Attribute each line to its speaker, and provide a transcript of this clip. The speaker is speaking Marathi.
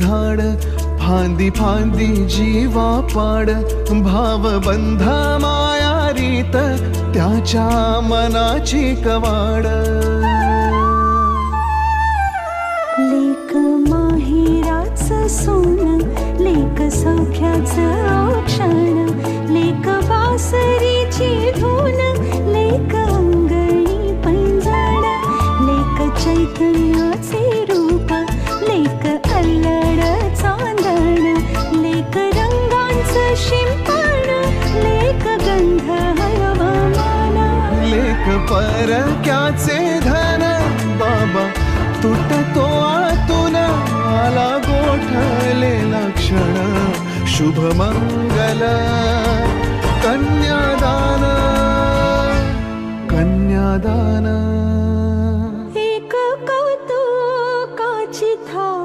Speaker 1: झाड फांदी फांदी जीवा पाड भावबंध माया रीत त्याच्या मनाची कवाड.
Speaker 2: लेक माहिराच सोन लेक सौख्याच औक्षण लेक बासरीची धून लेक अंगणी पंजाड लेक चैतन्याचे रूप
Speaker 1: परक्याचे धन बाबा तुटतो आतून आला गोठले लक्षण. शुभमंगल कन्यादान. कन्यादान. एक कौतुकाची था